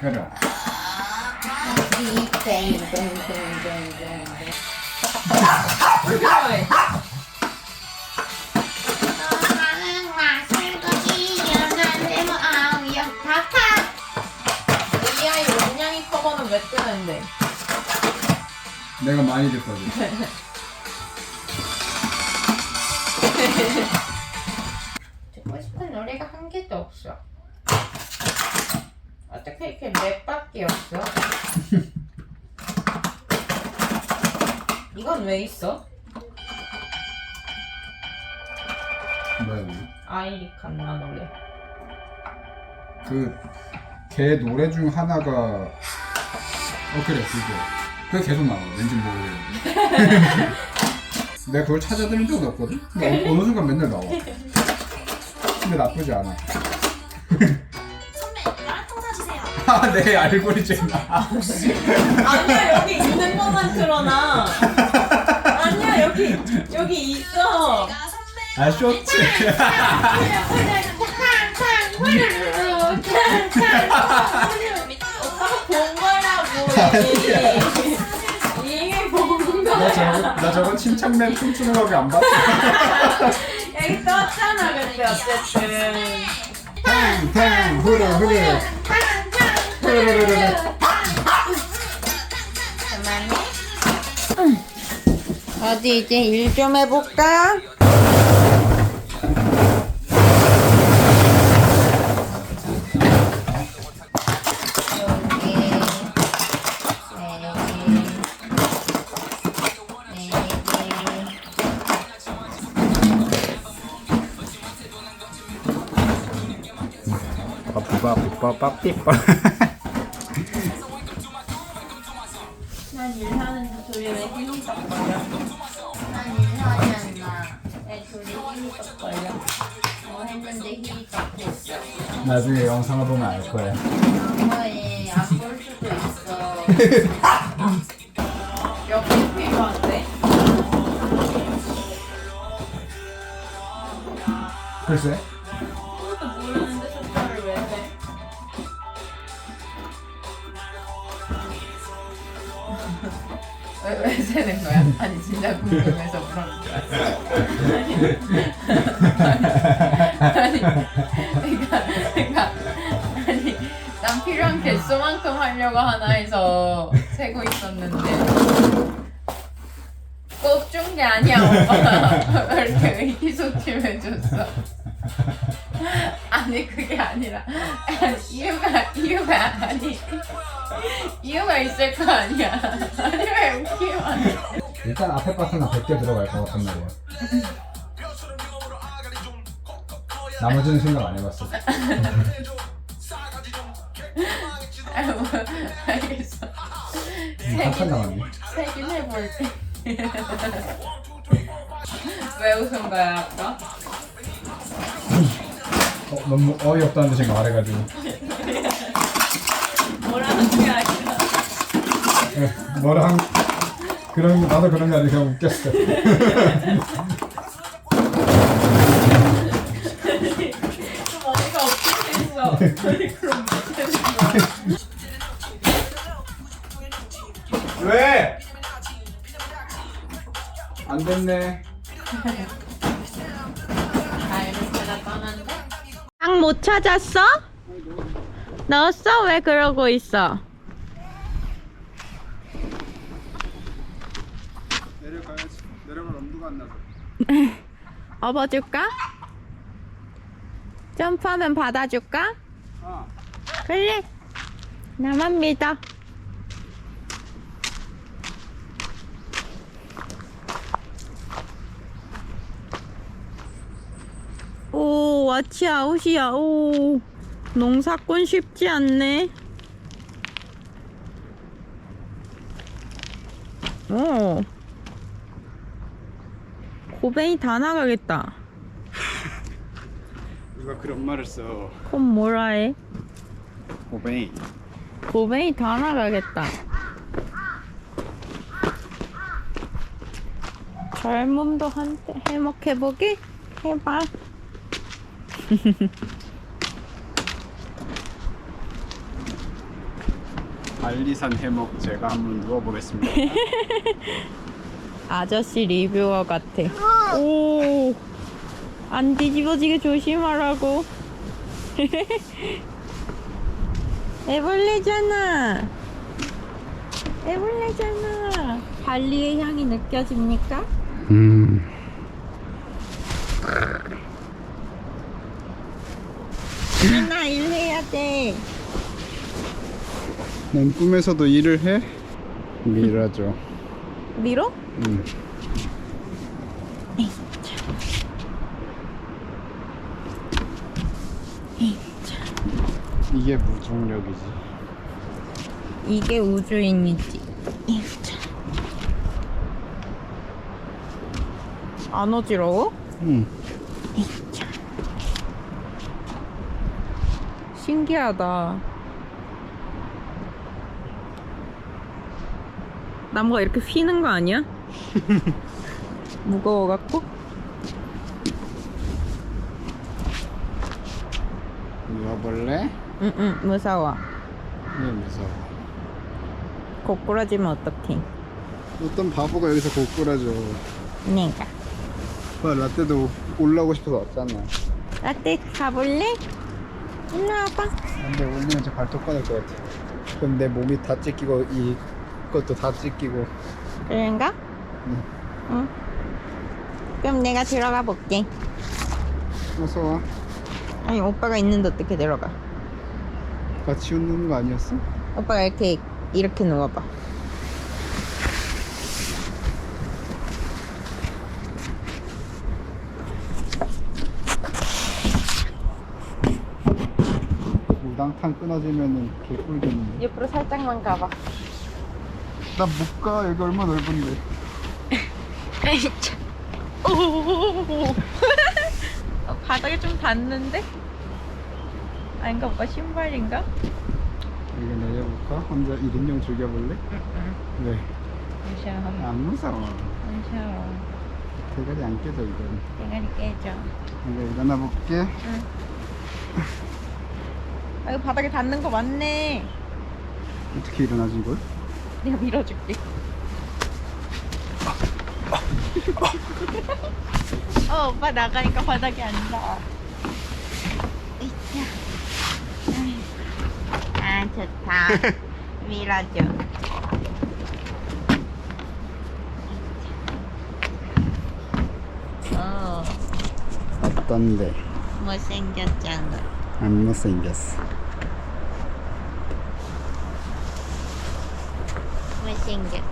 그래. 왜 뜨는데? 내가 많이 듣거든. 듣고 싶은 노래가 한 개도 없어. 어떻게 이렇게 맵밖에 없어? 이건 왜 있어? 뭐야 이거? 아이리 칸 나 노래. 그걔 노래 중 하나가 어 그래 그거 그게 계속 나와 왠지 모르겠는데 내가 그걸 찾아 들은 적은 없거든 근데 어, 어느 순간 맨날 나와 근데 나쁘지 않아 선배 나랑 통사 주세요 아내 알고리즘 아니야 여기 있는 것만 틀어놔. 여기 여기 있어. 선배 아 쇼츠. 오빠가 본 거라고 이게 이게 본나 거야. 저거 나 저거 침착맨 춤추는 거밖에 안 봤어. 여기 떴잖아 근데 어쨌든. 탕탕 후루 후루. 후루루루루 어디 이제 일 좀 해볼까? 빠삐빠 삐빠 빠삐빠 않나 둘이? 뭐 했는데? 나중에 영상을 보면 알 거야 뭐해 안볼 수도 있어 여기 필요한데? 글쎄 왜, 왜 세는 거야? 아니 진짜 궁금해서 물어본 거야. 아니, 그러니까, 그러니까 아니 난 필요한 개수만큼 하려고 하나 해서 세고 있었는데 꼭 준 게 아니야 이렇게 의기소침해졌어 아니 그게 아니라 아니, 이유가 이유가 아니 이유가 있을 거 아니야. 아니 왜 웃기만 해 일단 앞에 파트는 100개 들어갈 것 같단 말이야. 나머지는 생각 안 해봤어. 아유, 뭐, 알겠어. 한칸 남았네. 세긴 해볼게 왜 웃은 거야 아까? 어, 너무 어이없다는 듯이 말해가지고 뭐라는 게 아니라 에, 뭐라 한 그런 나도 그런 게 아니라 그냥 웃겼어 왜? 안 됐네 떠난다? 빵 못 찾았어? 넣었어? 왜 그러고 있어? 내려가야지 내려갈 엄두가 안 나서. 업어줄까? 점프하면 받아줄까? 아 그래. 나만 믿어. 오 와치 아웃이야. 오 농사꾼 쉽지 않네. 오 고뱅이 다 나가겠다 누가 그런 말을 써 그럼 뭐라 해? 오베이 고뱅이 다 나가겠다. 젊음도 한때 해먹해보기? 해봐. 알리산 해먹 제가 한번 누워보겠습니다. 아저씨 리뷰어 같아. 오, 안 뒤집어지게 조심하라고. 애벌레잖아. 애벌레잖아. 발리의 향이 느껴집니까? 음. 나 일해야 돼. 넌 꿈에서도 일을 해? 미라죠. 밀어? 음. 이게 무중력이지. 이게 우주인이지. 안 어지러워? 응. 신기하다. 나무가 이렇게 휘는 거 아니야? 무거워갖고? 누워볼래? 응응 무서워. 네, 무서워. 고꾸라지면 어떡해? 어떤 바보가 여기서 고꾸라져. 내가. 봐, 라떼도 올라오고 싶어서 왔잖아. 라떼 가볼래? 일로 와봐. 근데 올리면 저 발톱 꺼낼 것 같아. 그럼 내 몸이 다 찢기고 이 것도 다 찢기고. 그런가? 응. 응. 그럼 내가 들어가 볼게. 어서 와. 아니 오빠가 있는데 어떻게 들어가? 같이 웃는 거 아니었어? 오빠가 이렇게 이렇게 누워봐. 우당탕 끊어지면은 개꿀겠는데. 옆으로 살짝만 가봐. 나못 가. 여기 얼마 넓은데. 에이 참. 오. 어, 바닥에 좀 닿는데? 아닌가 오빠 신발인가? 여기 내려볼까? 혼자 1인용 즐겨볼래? 응. 왜? 무서워. 안 무서워. 무서워. 대가리 안 깨져 이건. 대가리 깨져. 이제 일어나 볼게. 아 이거 바닥에 닿는 거 맞네. 어떻게 일어나지 이걸? 내가 밀어줄게. 어, 오빠 나가니까 바닥에 앉아. 으쌰. 아, 좋다. 밀어줘. 어, 어떤데? 못생겼잖아. 안 못생겼어. 못생겼.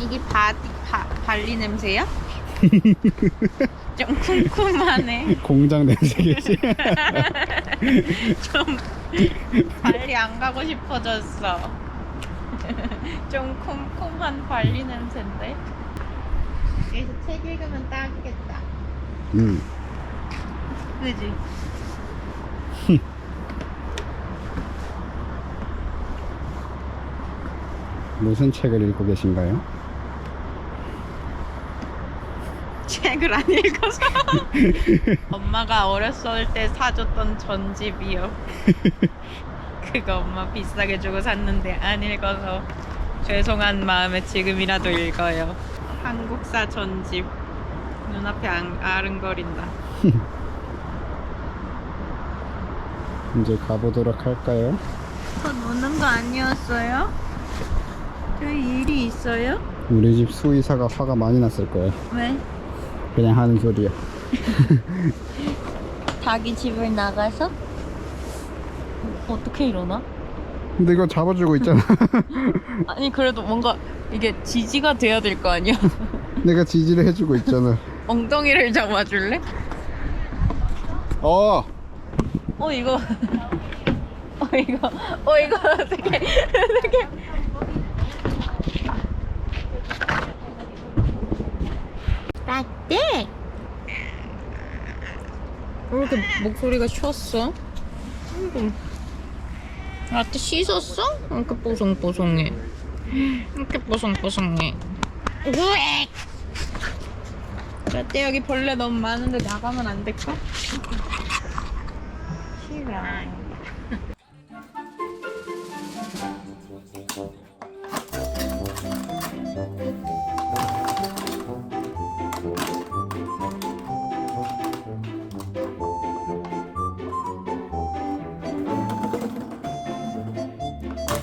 이게 바디, 바, 발리 냄새야? 좀 쿰쿰하네. 공장 냄새겠지? 좀 발리 안 가고 싶어졌어. 좀 쿰쿰한 발리 냄새인데. 여기서 책 읽으면 딱이겠다. 응. 그지? 무슨 책을 읽고 계신가요? 책을 안 읽어서. 엄마가 어렸을 때 사줬던 전집이요. 그거 엄마 비싸게 주고 샀는데 안 읽어서 죄송한 마음에 지금이라도 읽어요. 한국사 전집. 눈앞에 안, 아른거린다. 이제 가보도록 할까요? 더 노는 거 아니었어요? 저희 일이 있어요? 우리 집 수의사가 화가 많이 났을 거야. 왜? 그냥 하는 소리야. 자기 집을 나가서? 어떻게 일어나? 근데 이거 잡아주고 있잖아. 아니 그래도 뭔가 이게 지지가 돼야 될 거 아니야? 내가 지지를 해주고 있잖아. 엉덩이를 잡아줄래? 어! 어 이거 어 이거 어 이거 어떻게 어떻게 라떼 왜 이렇게 목소리가 쉬었어? 아이고. 라떼 씻었어? 왜 이렇게 뽀송뽀송해 이렇게 뽀송뽀송해 으엑 라떼 여기 벌레 너무 많은데 나가면 안 될까? 싫어.